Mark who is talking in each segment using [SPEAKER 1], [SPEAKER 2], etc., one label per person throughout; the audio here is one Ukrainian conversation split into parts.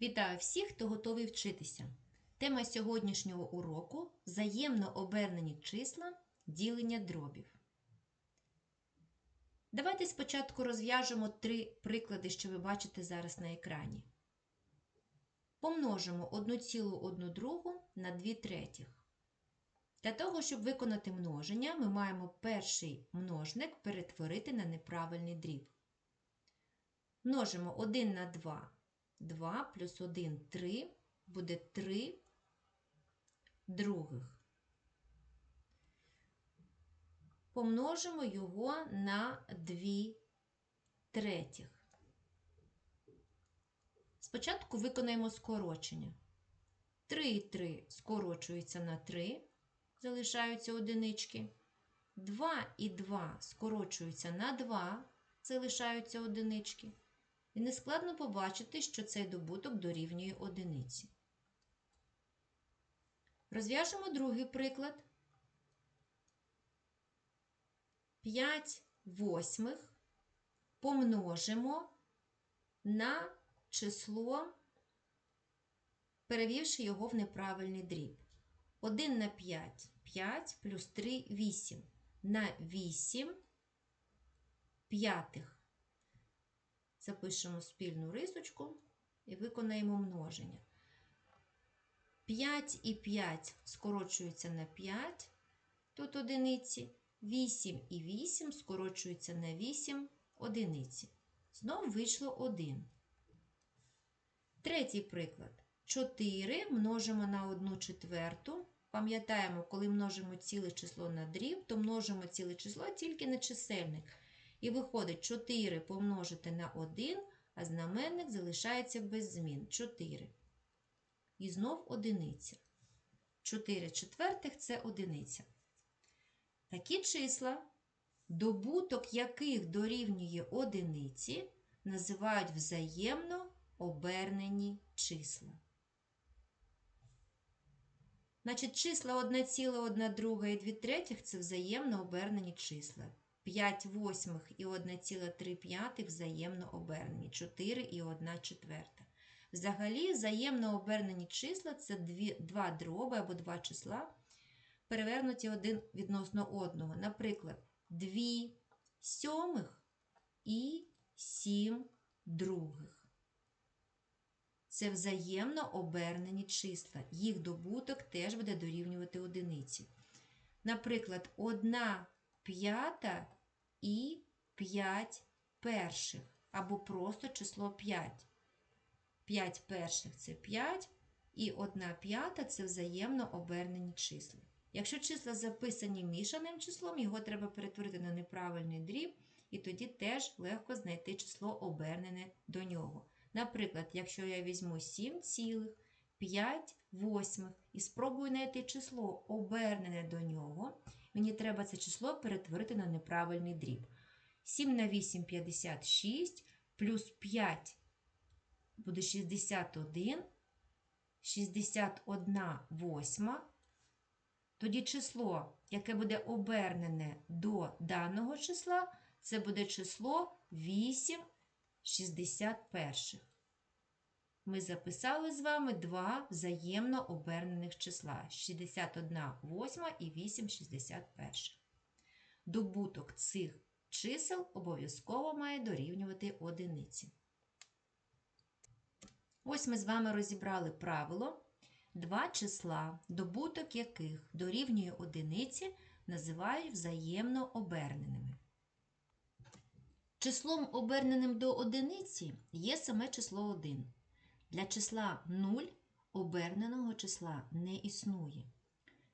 [SPEAKER 1] Вітаю всіх, хто готовий вчитися. Тема сьогоднішнього уроку взаємно обернені числа ділення дробів. Давайте спочатку розв'яжемо три приклади, що ви бачите зараз на екрані. Помножимо 1,1 другу на 2 третіх. Для того, щоб виконати множення, ми маємо перший множник перетворити на неправильний дріб. Множимо 1 на 2. 2 плюс 1 3 буде 3 других. Помножимо його на 2 третіх. Спочатку виконаємо скорочення. 3 і 3 скорочується на 3, залишаються одинички. 2 і 2 скорочуються на 2, залишаються одинички. І нескладно побачити, що цей добуток дорівнює одиниці. Розв'яжемо другий приклад. 5 восьмих помножимо на число, перевівши його в неправильний дріб. 1 на 5 5 плюс 3 8. На 8 п'ятих. Запишемо спільну рисочку і виконаємо множення. 5 і 5 скорочуються на 5, тут одиниці. 8 і 8 скорочуються на 8 одиниці. Знову вийшло 1. Третій приклад. 4 множимо на 1 четверту. Пам'ятаємо, коли множимо ціле число на дріб, то множимо ціле число тільки на чисельник. І виходить 4 помножити на 1, а знаменник залишається без змін 4. І знов одиниця. 4 четвертих це одиниця. Такі числа, добуток яких дорівнює одиниці, називають взаємно обернені числа. Значить, числа 1,1 друга і 2 третіх це взаємно обернені числа. 5 восьмих і 1,3 п'ятих взаємно обернені, 4 і 1 четверта. Взагалі, взаємно обернені числа це дві, два дроби або два числа, перевернуті один відносно одного. Наприклад, 2 сьомих і 7 других. Це взаємно обернені числа. Їх добуток теж буде дорівнювати одиниці. Наприклад, 1 п'ята і 5 перших, або просто число 5. 5 перших це 5, і 1 п'ята це взаємно обернені числа. Якщо числа записані мішаним числом, його треба перетворити на неправильний дріб, і тоді теж легко знайти число обернене до нього. Наприклад, якщо я візьму 7 цілих 5 восьмих і спробую знайти число обернене до нього, мені треба це число перетворити на неправильний дріб. 7 на 8 56, плюс 5 буде 61, 61 восьма. Тоді число, яке буде обернене до даного числа, це буде число 8 61. Ми записали з вами два взаємно обернених числа 61 восьма і 8 61. Добуток цих чисел обов'язково має дорівнювати одиниці. Ось ми з вами розібрали правило. Два числа, добуток яких дорівнює одиниці, називають взаємно оберненими. Числом оберненим до одиниці є саме число 1. Для числа 0 оберненого числа не існує.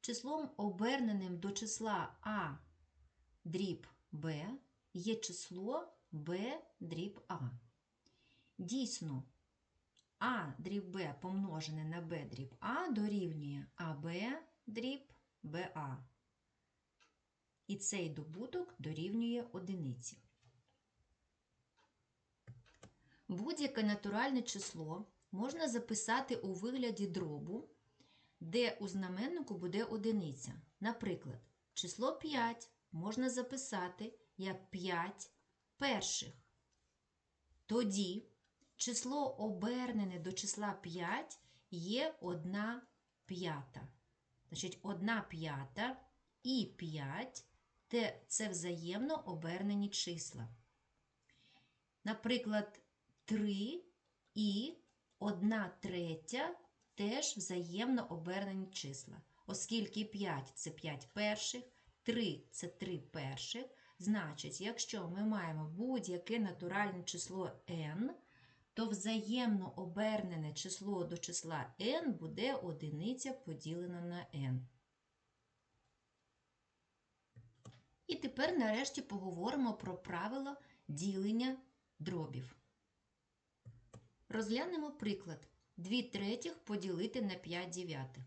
[SPEAKER 1] Числом оберненим до числа А дріб Б є число Б дріб А. Дійсно, А дріб Б помножене на Б дріб А дорівнює АБ дріб БА. І цей добуток дорівнює одиниці. Будь-яке натуральне число можна записати у вигляді дробу, де у знаменнику буде одиниця. Наприклад, число 5 можна записати як 5 перших. Тоді число обернене до числа 5 є 1 п'ята. Значить, 1 п'ята і 5 те- це взаємно обернені числа. Наприклад, 3 і 1 третя теж взаємно обернені числа. Оскільки 5 це 5 перших, 3 це 3 перших. Значить, якщо ми маємо будь-яке натуральне число n, то взаємно обернене число до числа n буде одиниця поділена на n. І тепер нарешті поговоримо про правило ділення дробів. Розглянемо приклад. 2 третіх поділити на 5 дев'ятих.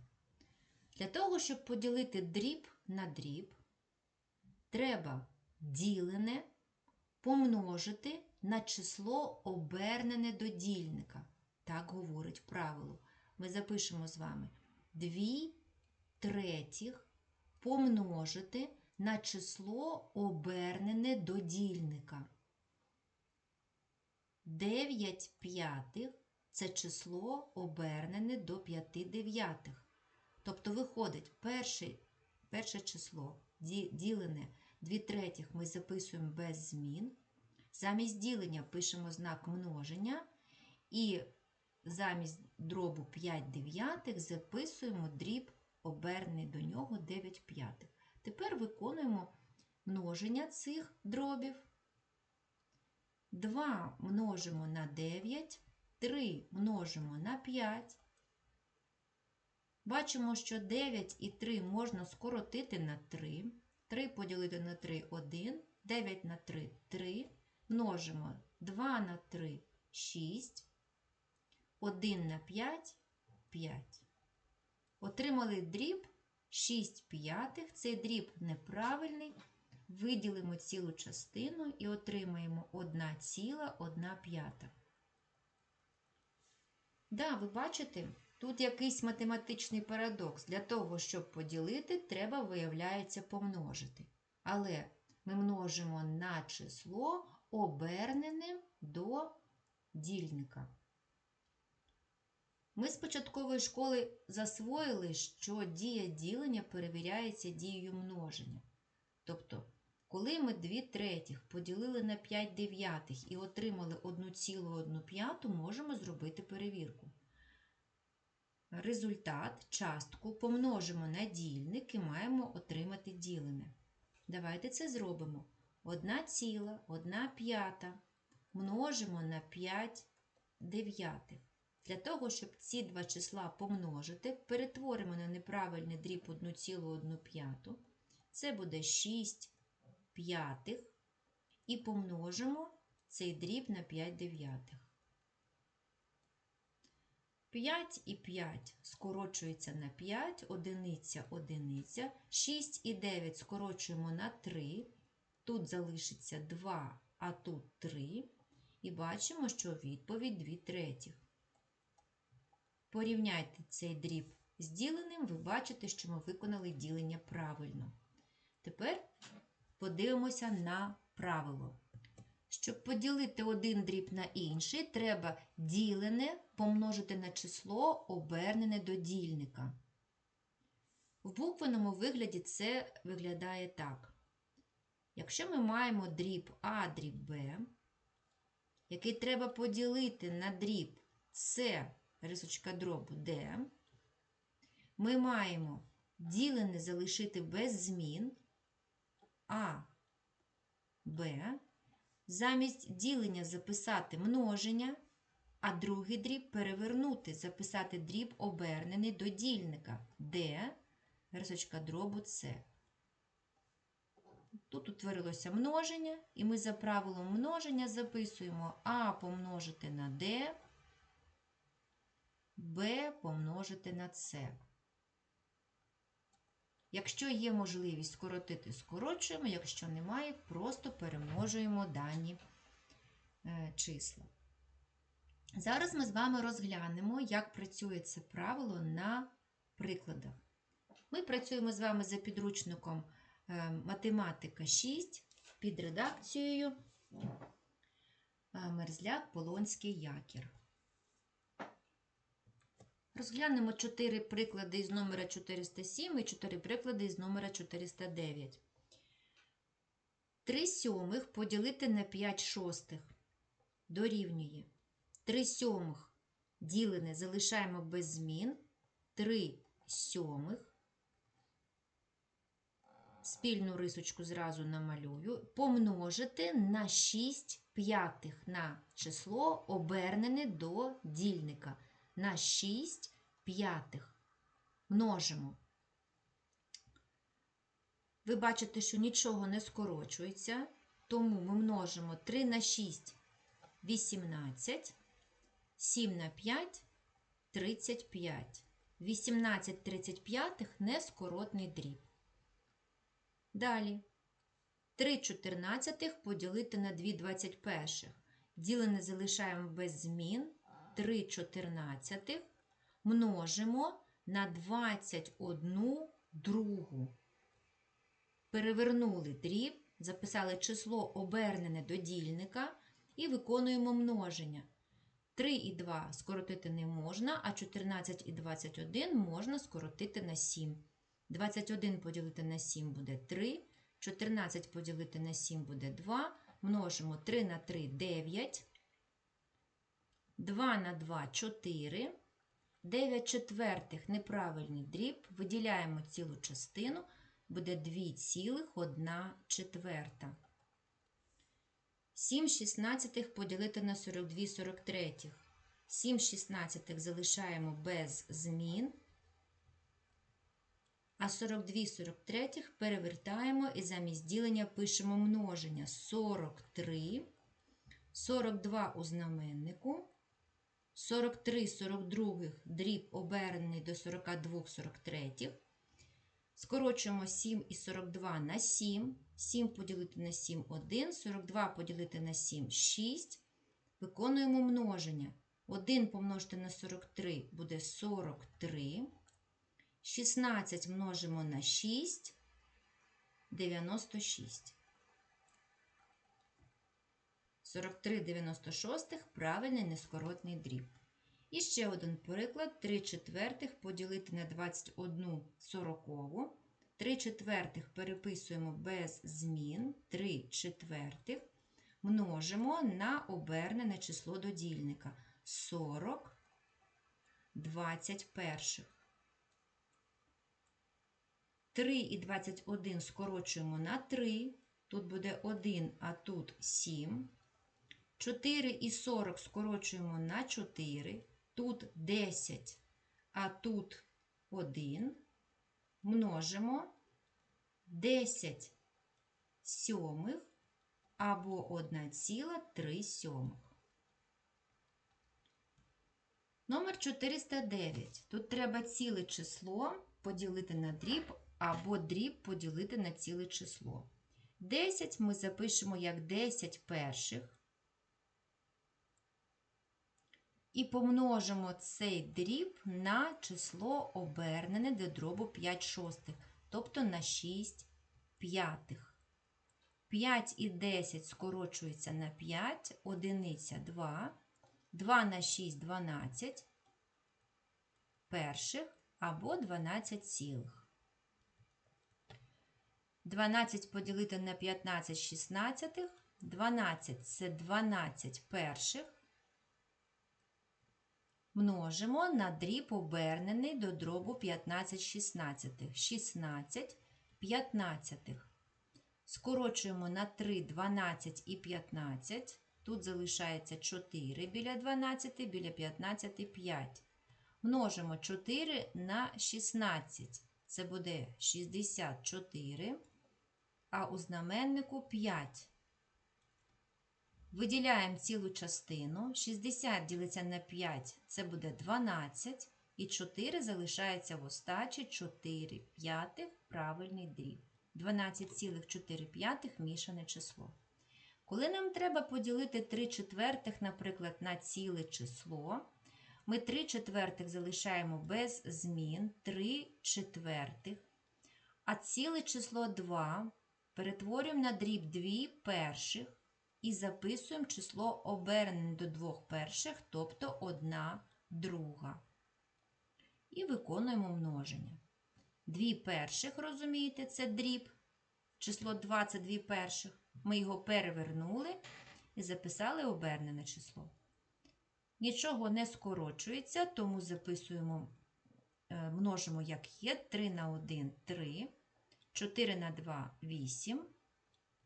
[SPEAKER 1] Для того, щоб поділити дріб на дріб, треба ділене помножити на число обернене до дільника. Так говорить правило. Ми запишемо з вами 2 третіх помножити на число обернене до дільника. 9 п'ятих це число обернене до 5 дев'ятих. Тобто виходить перше, перше число ділене 2 третіх ми записуємо без змін. Замість ділення пишемо знак множення і замість дробу 5 дев'ятих записуємо дріб обернений до нього 9 п'ятих. Тепер виконуємо множення цих дробів. 2 множимо на 9, 3 множимо на 5. Бачимо, що 9 і 3 можна скоротити на 3. 3 поділити на 3 – 1, 9 на 3 – 3. Множимо 2 на 3 – 6, 1 на 5 – 5. Отримали дріб 6 п'ятих. Цей дріб неправильний. Виділимо цілу частину і отримаємо 1 ціла 1 п'ята. Да, ви бачите, тут якийсь математичний парадокс. Для того, щоб поділити, треба, виявляється, помножити. Але ми множимо на число обернене до дільника. Ми з початкової школи засвоїли, що дія ділення перевіряється дією множення. Тобто, коли ми 2 третіх поділили на 5 дев'ятих і отримали 1,1 п'яту, можемо зробити перевірку. Результат, частку помножимо на дільник і маємо отримати ділене. Давайте це зробимо. 1 ціла, 1 п'ята множимо на 5 дев'ятих. Для того, щоб ці два числа помножити, перетворимо на неправильний дріб 1,1 п'яту. Це буде 6 п'ятих. І помножимо цей дріб на 5 дев'ятих. 5 і 5 скорочується на 5, одиниця, одиниця. 6 і 9 скорочуємо на 3. Тут залишиться 2, а тут 3. І бачимо, що відповідь 2 третіх. Порівняйте цей дріб з діленим, ви бачите, що ми виконали ділення правильно. Тепер подивимося на правило. Щоб поділити один дріб на інший, треба ділене помножити на число, обернене до дільника. В буквеному вигляді це виглядає так. Якщо ми маємо дріб А дріб Б, який треба поділити на дріб С рисочка дробу D, ми маємо ділене залишити без змін А, Б, замість ділення записати множення, а другий дріб перевернути, записати дріб обернений до дільника D, рисочка дробу С. Тут утворилося множення, і ми за правилом множення записуємо А помножити на D, b помножити на c. Якщо є можливість скоротити, скорочуємо, якщо немає, просто перемножуємо дані е, числа. Зараз ми з вами розглянемо, як працює це правило на прикладах. Ми працюємо з вами за підручником е, математика 6 під редакцією мерзляк, полонський якір. Розглянемо 4 приклади із номера 407 і 4 приклади із номера 409. 3 сьомих поділити на 5 шостих дорівнює 3 сьомих ділене залишаємо без змін. 3 сьомих. Спільну рисочку зразу намалюю. Помножити на 6 п'ятих на число обернене до дільника. На 6 п'ятих. Множимо. Ви бачите, що нічого не скорочується, тому ми множимо 3 на 6 18, 7 на 5 35. 18 35 нескоротний дріб. Далі. 3 чотирнадцятих поділити на 2 21. Ділене залишаємо без змін. 3 чотирнадцятих множимо на 21 другу. Перевернули дріб, записали число обернене до дільника і виконуємо множення. 3 і 2 скоротити не можна, а 14 і 21 можна скоротити на 7. 21 поділити на 7 буде 3, 14 поділити на 7 буде 2, множимо 3 на 3 9, 2 на 2 4, 9 четвертих неправильний дріб, виділяємо цілу частину, буде 2,1 четверта. 7 шістнадцятих поділити на 42 43. 7 шістнадцятих залишаємо без змін. А 42 43 перевертаємо і замість ділення пишемо множення 43, 42 у знаменнику, 43 42 дріб обернений до 42 43. Скорочуємо 7 і 42 на 7. 7 поділити на 7 1, 42 поділити на 7 6. Виконуємо множення. 1 помножити на 43 буде 43. 16 множимо на 6 96. 43 96 правильний нескоротний дріб. І ще один приклад: 3 четвертих поділити на 21 сорокову. 3 четвертих переписуємо без змін. 3 четвертих множимо на обернене число до дільника. 40 21. 3 і 21 скорочуємо на 3. Тут буде 1, а тут 7. 4 і 40 скорочуємо на 4. Тут 10, а тут 1. Множимо 10 сьомих або 1,3 сьомих. Номер 409. Тут треба ціле число поділити на дріб або дріб поділити на ціле число. 10 ми запишемо як 10 перших. І помножимо цей дріб на число обернене до дробу 5 шостих, тобто на 6 п'ятих. 5 і 10 скорочується на 5, одиниця 2, 2 на 6 12 перших або 12 цілих. 12 поділити на 15 шістнадцятих, 12 це 12 перших. Множимо на дріб обернений до дробу 15 шістнадцятих. 16 п'ятнадцятих. Скорочуємо на 3 12 і 15. Тут залишається 4 біля 12, біля 15 5. Множимо 4 на 16. Це буде 64, а у знаменнику 5. Виділяємо цілу частину. 60 ділиться на 5, це буде 12. І 4 залишається в остачі 4 п'ятих правильний дріб. 12,4 п'ятих мішане число. Коли нам треба поділити 3 четвертих, наприклад, на ціле число, ми 3 четвертих залишаємо без змін 3 четвертих, а ціле число 2 перетворюємо на дріб 2 перших. І записуємо число обернене до двох перших, тобто одна друга. І виконуємо множення. Дві перших, розумієте, це дріб. Число 2 це дві перших. Ми його перевернули і записали обернене число. Нічого не скорочується, тому записуємо, е, множимо як є. 3 на 1 3, 4 на 2 8,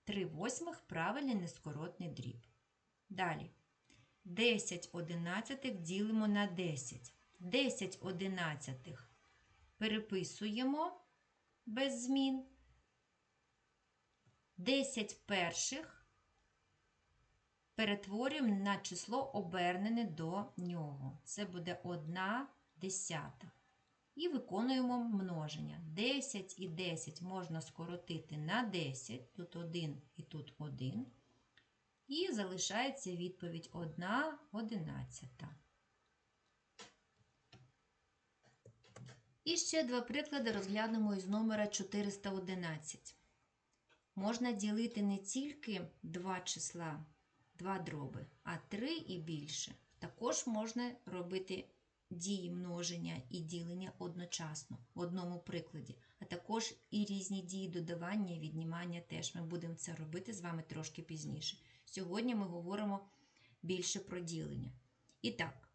[SPEAKER 1] 3 восьмих правильний нескоротний дріб. Далі. 10 одинадцятих ділимо на 10. 10 одинадцятих переписуємо без змін. 10 перших перетворюємо на число обернене до нього. Це буде 1 десята. І виконуємо множення. 10 і 10 можна скоротити на 10, тут 1 і тут 1. І залишається відповідь 1 одинадцята. І ще два приклади розглянемо із номера 411. Можна ділити не тільки два числа, два дроби, а три і більше. Також можна робити дії множення і ділення одночасно в одному прикладі, а також і різні дії додавання і віднімання теж. Ми будемо це робити з вами трошки пізніше. Сьогодні ми говоримо більше про ділення. І так,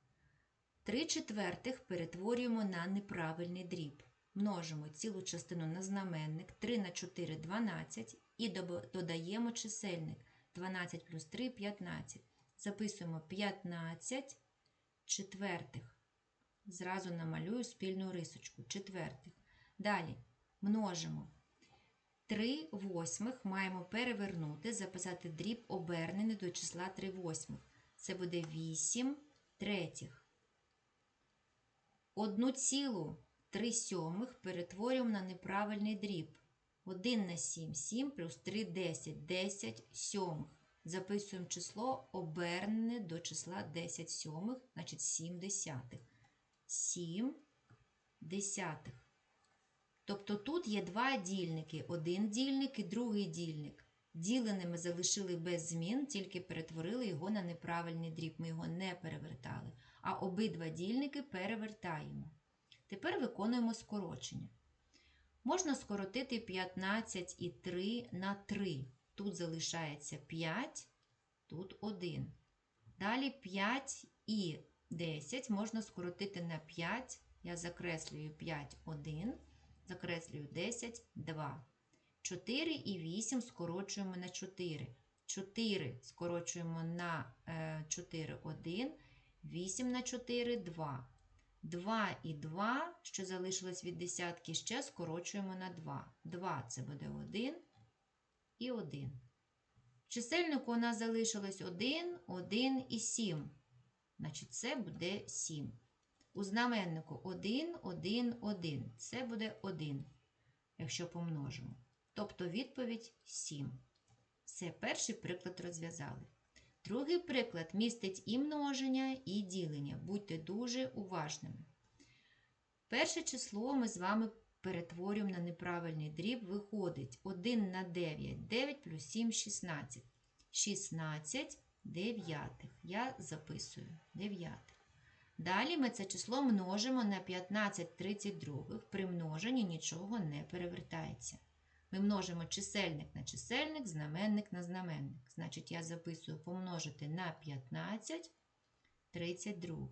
[SPEAKER 1] 3 четвертих перетворюємо на неправильний дріб. Множимо цілу частину на знаменник 3 на 4 12 і додаємо чисельник 12 плюс 3 15. Записуємо 15 четвертих. Зразу намалюю спільну рисочку четвертих. Далі множимо 3 восьмих маємо перевернути, записати дріб обернений до числа 3 восьмих. Це буде 8 третіх. Одну цілу 3 сьомих перетворюємо на неправильний дріб. 1 на 7 7 плюс 3 10 10 сьомих. Записуємо число обернене до числа 10 сьомих, значить 7 десятих. 7 десятих. Тобто тут є два дільники: один дільник і другий дільник. Ділене ми залишили без змін, тільки перетворили його на неправильний дріб. Ми його не перевертали. А обидва дільники перевертаємо. Тепер виконуємо скорочення. Можна скоротити 15 і 3 на 3. Тут залишається 5, тут 1. Далі 5 і 10 можна скоротити на 5. Я закреслюю 5, 1, закреслюю 10, 2. 4 і 8 скорочуємо на 4. 4 скорочуємо на 4, 1. 8 на 4 2. 2 і 2, що залишилось від десятки, ще скорочуємо на 2. 2 це буде 1 і 1. В чисельнику у нас залишилось 1, 1 і 7. Значить, це буде 7. У знаменнику 1, 1, 1. Це буде 1, якщо помножимо. Тобто відповідь 7. Все, перший приклад розв'язали. Другий приклад містить і множення, і ділення. Будьте дуже уважними. Перше число ми з вами перетворюємо на неправильний дріб. Виходить 1 на 9, 9 плюс 7 16. 16 дев'ятих. Я записую 9. Далі ми це число множимо на 15 32. При множенні нічого не перевертається. Ми множимо чисельник на чисельник, знаменник на знаменник. Значить, я записую помножити на 15 32.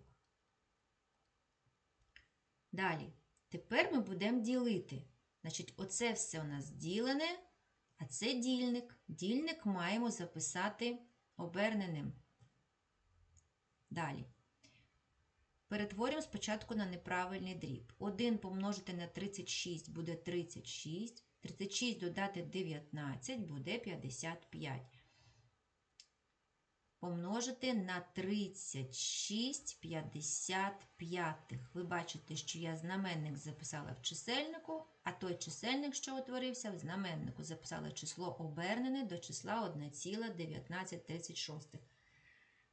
[SPEAKER 1] Далі. Тепер ми будемо ділити. Значить, оце все у нас ділене, а це дільник. Дільник маємо записати оберненим. Далі. Перетворюємо спочатку на неправильний дріб. 1 помножити на 36 буде 36. 36 додати 19 буде 55. Помножити на 36 55. Ви бачите, що я знаменник записала в чисельнику, а той чисельник, що утворився, в знаменнику записала число обернене до числа 1,1936.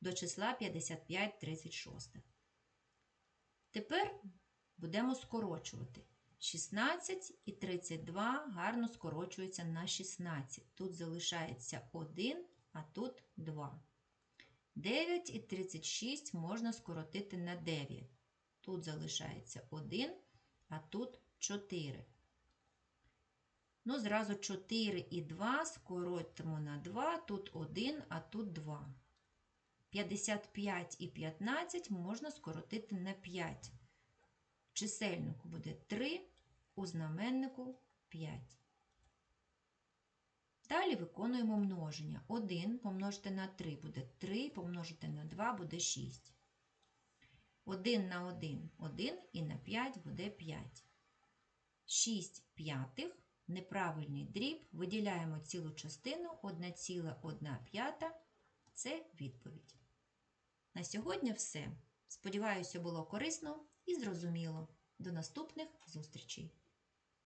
[SPEAKER 1] До числа 5536. Тепер будемо скорочувати. 16 і 32 гарно скорочуються на 16. Тут залишається 1, а тут 2. 9 і 36 можна скоротити на 9. Тут залишається 1, а тут 4. Ну, зразу 4 і 2 скоротимо на 2, тут 1, а тут 2. 55 і 15 можна скоротити на 5. В чисельнику буде 3, у знаменнику 5. Далі виконуємо множення. 1 помножити на 3 буде 3, помножити на 2 буде 6. 1 на 1 – 1 і на 5 буде 5. 6 п'ятих – неправильний дріб. Виділяємо цілу частину 1,1 п'ята – це відповідь. На сьогодні все. Сподіваюся, було корисно і зрозуміло. До наступних зустрічей!